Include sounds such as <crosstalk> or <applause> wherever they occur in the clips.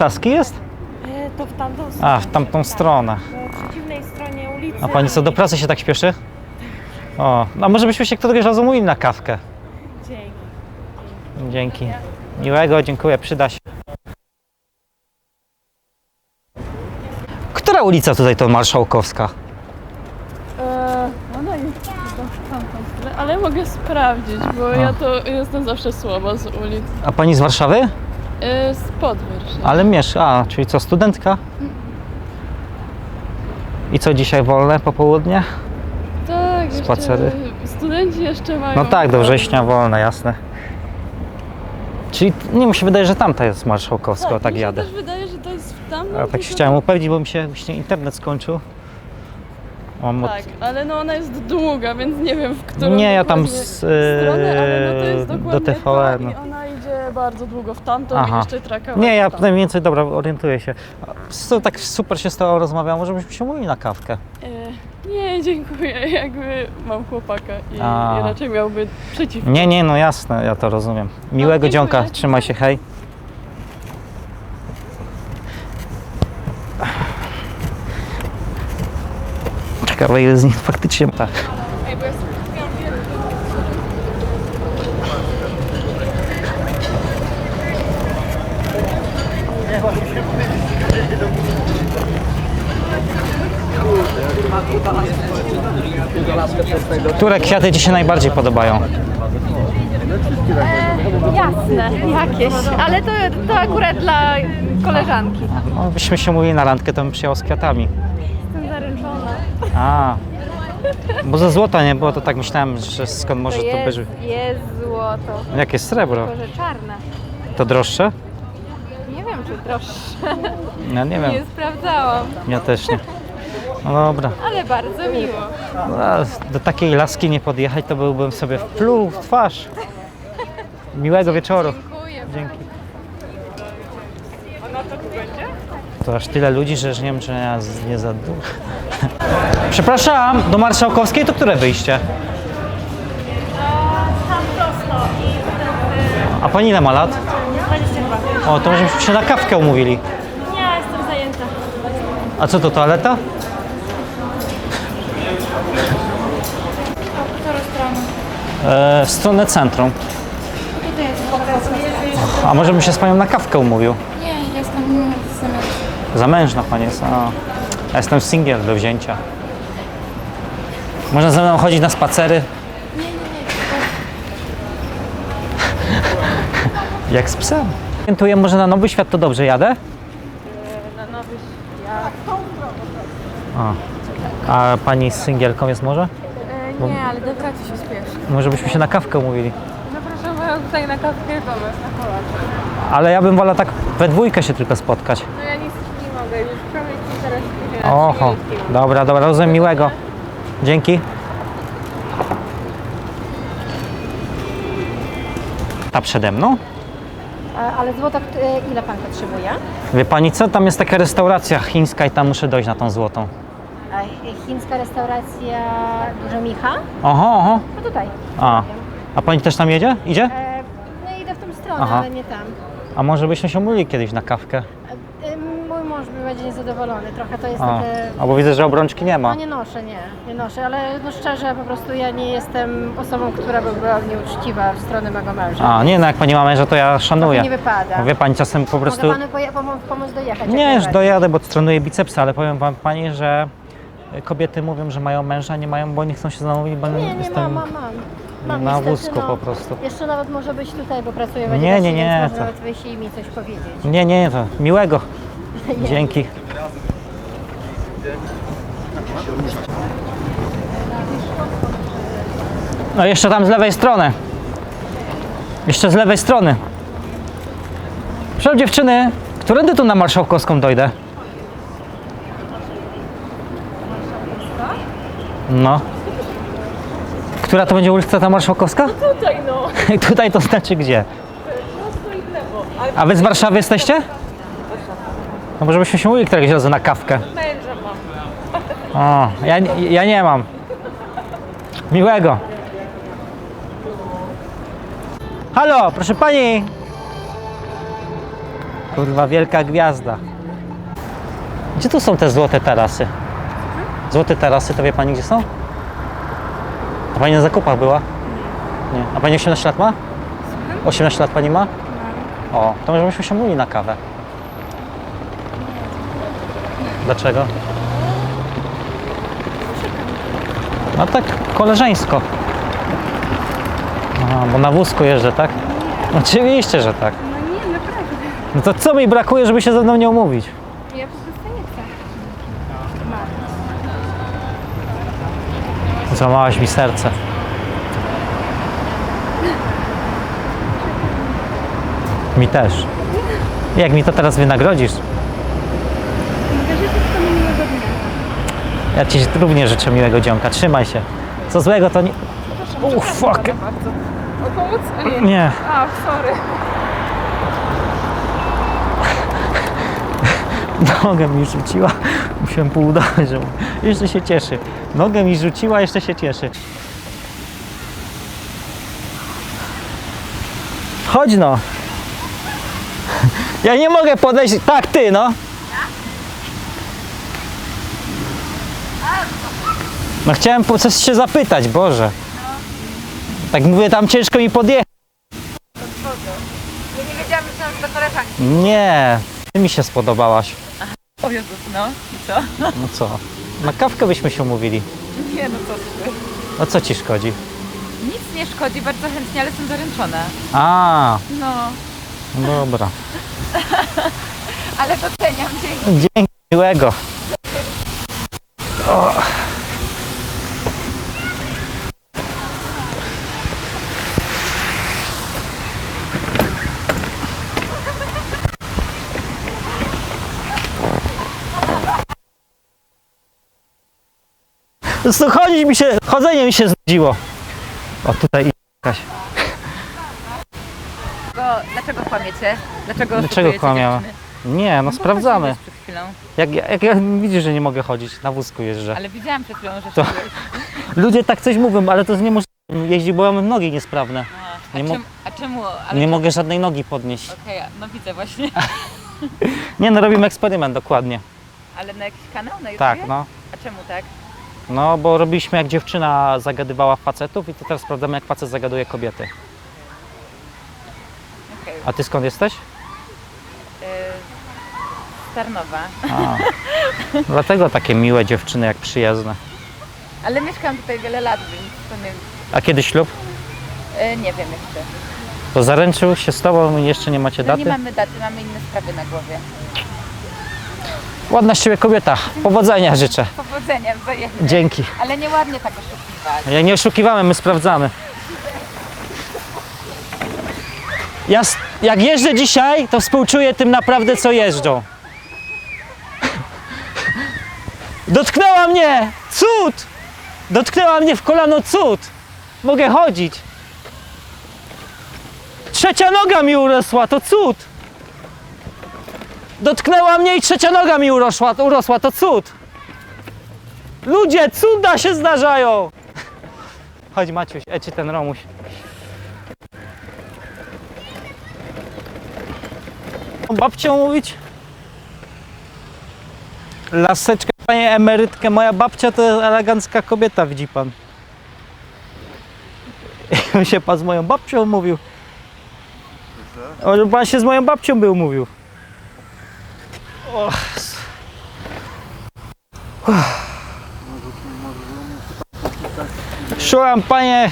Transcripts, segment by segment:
Taski jest? E, To w tamtą stronę. A, w tamtą stronę. Po przeciwnej stronie ulicy. A pani co, do pracy się tak śpieszy? O, a może byśmy się któregoś razu umówili na kawkę? Dzięki. Dzięki. Miłego, dziękuję, przyda się. Która ulica tutaj to Marszałkowska? Eee, ona jest chyba w tamtą stronę, ale mogę sprawdzić, bo ja to jestem zawsze słaba z ulic. A pani z Warszawy? Eee, z. Ale mieszka, a, czyli co, studentka? I co, dzisiaj wolne popołudnie? Tak, jeszcze Spacery? studenci jeszcze mają... No tak, do września wolne, jasne. Czyli, nie mi się wydaje, że tamta jest Marszałkowska, tak, tak, mi się jadę. też wydaje, że to jest w tamtą A tak się chciałem upewnić, bo mi się właśnie internet skończył. Mam od... Tak, ale no ona jest długa, więc nie wiem w którą Nie, ja tam dokładnie z, stronę, ale no to jest e, dokładnie do TVN. to i ona bardzo długo w tamtą Aha. i jeszcze traka Nie, ja mniej więcej, dobra, orientuję się. So, tak super się z tobą rozmawiam, może byśmy się umówili na kawkę. E, nie, dziękuję, <laughs> jakby mam chłopaka i, A. i raczej miałby przeciwko. Nie, nie, no jasne, ja to rozumiem. Miłego dziękuję. dzionka, trzymaj się, hej. Ciekawe ile z nich faktycznie tak. Które kwiaty Ci się najbardziej podobają? Jasne, jakieś, ale to, to akurat dla koleżanki. No, byśmy się mówili na randkę, to bym przyjechał z kwiatami. Jestem zaręczona. A, bo ze złota nie było, to tak myślałem, że skąd może To to jest, być. jest złoto, Jakie srebro? tylko że czarne. To droższe? Nie wiem, czy droższe. No nie wiem, Nie sprawdzałam, ja też nie. No dobra, ale bardzo miło. No, do takiej laski nie podjechać, to byłbym sobie wpluł w twarz. Miłego wieczoru. Dziękuję. Dzięki. To aż tyle ludzi, że już nie wiem, czy ja z- nie za dużo. <laughs> Przepraszam, do Marszałkowskiej to które wyjście? Tam prosto i A pani ile ma lat? 22. O, to może byśmy się na kawkę umówili. Nie, jestem zajęta. A co to, toaleta? Którą stronę? E, w stronę centrum. Tutaj jest pokaz. A może bym się z panią na kawkę umówił? Nie, jestem zamiast. Zamężna pani jest. A. Ja jestem singiel do wzięcia. Można ze mną chodzić na spacery? Nie, nie, nie. <laughs> Jak z psem. Orientuję, może na Nowy Świat to dobrze jadę? Na nowy świat. A, pani z singielką jest może? E, nie, ale do pracy się spieszy. Może byśmy się na kawkę umówili. Zapraszam tutaj na kawkę pomysł na kolację. Ale ja bym wolał tak we dwójkę się tylko spotkać. No ja nic nie mogę, już prawie ci teraz później. Oho, dobra, dobra, rozumiem, miłego. Dzięki. Ta przede mną? Ale złota, e, ile pan potrzebuje? Wie pani co, tam jest taka restauracja chińska i tam muszę dojść na tą złotą. Chińska restauracja Dużo Micha? Oho, oho. No tutaj. A, a pani też tam jedzie? Idzie? E, no idę w tą stronę, Aha. ale nie tam. A może byśmy się umówili kiedyś na kawkę? E, Mój mąż będzie niezadowolony, trochę to jest A, takie... a bo widzę, że obrączki nie No ma. nie noszę, nie, nie noszę, ale no szczerze po prostu ja nie jestem osobą, która by była nieuczciwa w stronę mego męża. A, nie no, jak pani ma męża, to ja szanuję. nie wypada. Bo Wie pani, czasem po prostu... Mogę panu poje- pomóc, pomóc dojechać? jak Nie, już najbardziej. dojadę, bo trenuję bicepsy, ale powiem wam pani, że kobiety mówią, że mają męża, nie mają, bo nie chcą się zamówić, bo Nie, nie, jestem... mam, mam, mam. na niestety, wózku no. po prostu. Jeszcze nawet może być tutaj, bo pracuję w Nie, nie, nie, więc to- może nawet wyjść i mi coś powiedzieć. Nie, nie, to miłego. <laughs> Dzięki. No jeszcze tam z lewej strony. Jeszcze z lewej strony. Proszę dziewczyny, którędy tu na Marszałkowską dojdę? No. Która to będzie ulica ta Marszałkowska? Tutaj no, <laughs> Tutaj to znaczy gdzie? prosto i w lewo. Ale A wy z Warszawy jesteście? No może byśmy się mówili któregoś razu na kawkę. męża mam. O, ja, ja nie mam. Miłego. Halo, proszę pani. Kurwa, wielka gwiazda. Gdzie tu są te złote tarasy? Złote tarasy, to wie pani gdzie są? A pani na zakupach była? Nie. A pani 18 lat ma? 18 lat pani ma? O, to może byśmy się umówili na kawę. Dlaczego? No tak koleżeńsko. Aha, bo na wózku jeżdżę, tak? Oczywiście, że tak. No nie, naprawdę. No to co mi brakuje, żeby się ze mną nie umówić? Ja po prostu nie chcę. Złamałaś mi serce. Mi też. Jak mi to teraz wynagrodzisz? Ja ci również życzę miłego dzionka. Trzymaj się. Co złego to nie... Oh, fuck. O. Nie. A, sorry. Nogę mi rzuciła. <laughs> Musiałem pół udawać, że jeszcze się cieszy. Nogę mi rzuciła, jeszcze się cieszy. Chodź no. Ja nie mogę podejść. Tak, ty no. No chciałem po coś się zapytać, Boże. Tak mówię, tam ciężko mi podjechać. Ja nie wiedziałam, że to koleżanki. Nie, ty mi się spodobałaś. O Jezus, no i co? No co? Na kawkę byśmy się umówili. Nie, no co ty. No co ci szkodzi? Nic nie szkodzi, bardzo chętnie, ale są zaręczone. A, No, no dobra. <laughs> ale doceniam, dzięki. Dzięki, miłego. O. Chodzić mi się, chodzenie mi się znudziło. O tutaj jakaś. Bo, dlaczego kłamiecie? Dlaczego Dlaczego oszukujecie kłamiemy? dziewczyny? Nie, no bo sprawdzamy. chodziłeś Przed chwilą, Jak, jak, widzisz, że nie mogę chodzić, na wózku jeżdżę. ale widziałam przed chwilą, że To-. <laughs> Ludzie tak coś mówią, ale to jest niemożliwe. Jeździ, bo ja mam nogi niesprawne. A, Nie mo- czemu, a czemu? Ale Nie mogę żadnej nogi podnieść. Okej, no widzę właśnie. <laughs> Nie no, robimy eksperyment dokładnie. Ale na jakiś kanał na YouTube? Tak, no. A czemu tak? No, bo robiliśmy jak dziewczyna zagadywała facetów i to teraz sprawdzamy jak facet zagaduje kobiety. Okej. A ty skąd jesteś? Y, Starnowa. A. <laughs> Dlatego takie miłe dziewczyny jak przyjazne. Ale mieszkam tutaj wiele lat, więc to nie, A kiedy ślub? y, nie wiem jeszcze. To zaręczył się z tobą i jeszcze nie macie No daty? nie mamy daty, mamy inne sprawy na głowie. Ładna z ciebie kobieta. Powodzenia życzę. Powodzenia wzajemnie. Dzięki. Ale nieładnie tak oszukiwać. Ja nie oszukiwałem, my sprawdzamy. Ja, s- jak jeżdżę dzisiaj, to współczuję tym naprawdę, co jeżdżą. Dotknęła mnie! Cud! Dotknęła mnie w kolano cud! Mogę chodzić. Trzecia noga mi urosła, to cud! Dotknęła mnie i trzecia noga mi urosła, urosła to cud! Ludzie, cuda się zdarzają! <laughs> Chodź Maciuś, e czy ten Romuś. Babcią mówić? Laseczkę, panie emerytkę, moja babcia to elegancka kobieta, widzi pan. <laughs> I się pan z moją babcią mówił. O, że pan się z moją babcią był mówił. Szukam panie,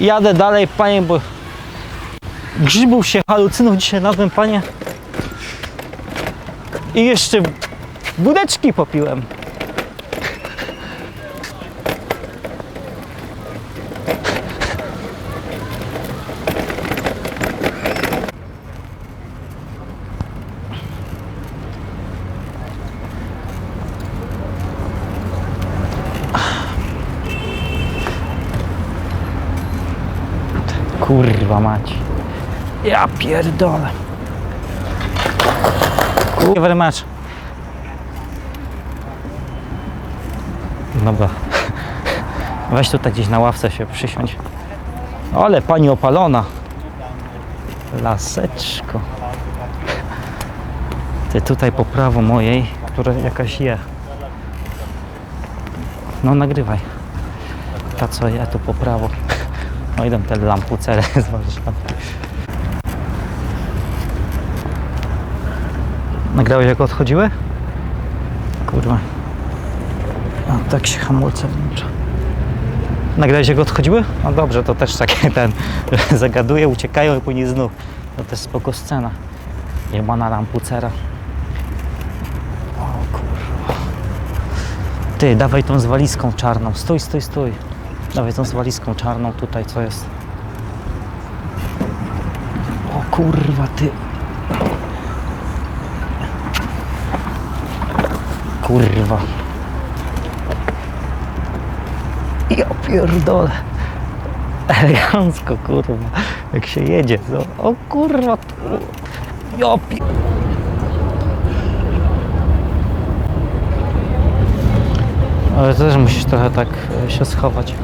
jadę dalej panie, bo grzybów się halucynów dzisiaj nazwę panie. I jeszcze wódeczki popiłem. Kurwa mać. Ja pierdolę. Kurwa much. <laughs> Dobra. Weź tutaj gdzieś na ławce się przysiądź. Ale pani opalona. Laseczko. Ty tutaj po prawo mojej, która jakaś je. No nagrywaj. Ta co je tu po prawo. No idą te lampucery <laughs> z Warszawy. Nagrałeś jak odchodziły? Kurwa. A tak się hamulce włącza. Nagrałeś jak odchodziły? No dobrze, to też takie <laughs> ten zagaduje, uciekają i później znów. To też spoko scena. Jebana lampucera. O kurwa. Ty, dawaj tą z walizką czarną. Stój, stój, stój. Dawaj tą walizką czarną tutaj, co jest. O kurwa, ty. Kurwa. Ja pierdolę. Elegancko, kurwa. Jak się jedzie. No. O kurwa. tu. Ja pi... Ale też musisz trochę tak e, się schować.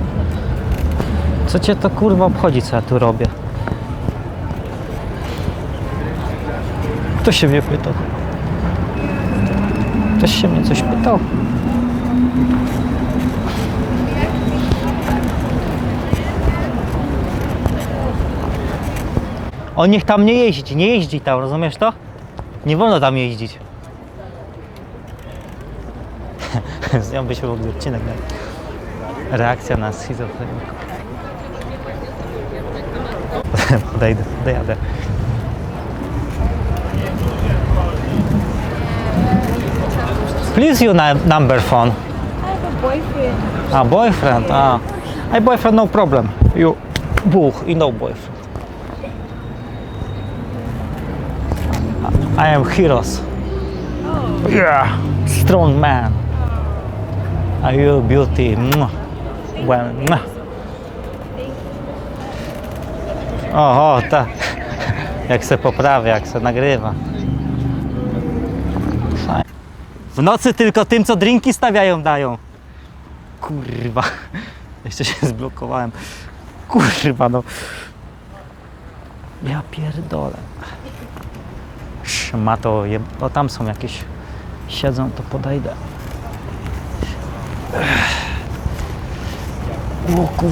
Co cię to kurwa obchodzi, co ja tu robię? Kto się mnie pytał? Ktoś się mnie coś pytał? On niech tam nie jeździ, nie jeździ tam, rozumiesz to? Nie wolno tam jeździć. Z nią byśmy mogli odcinek dać. Reakcja na schizofrenikę. <laughs> Podejdę, dojadę. Please your number phone. I have a boyfriend. A, boyfriend, a. I boyfriend, no problem. You, buch, i no boyfriend. I am heroes. Oh. Yeah, strong man. Are you beauty? Mwah. Well, mwah. Oho, ta. <laughs> Jak se poprawia, jak se nagrywa. W nocy tylko tym, co drinki stawiają, dają. Kurwa. <laughs> Jeszcze się zblokowałem. Kurwa, no. Ja pierdolę. Szmato, je... O, tam są jakieś... Siedzą, to podejdę. <sighs> O kur...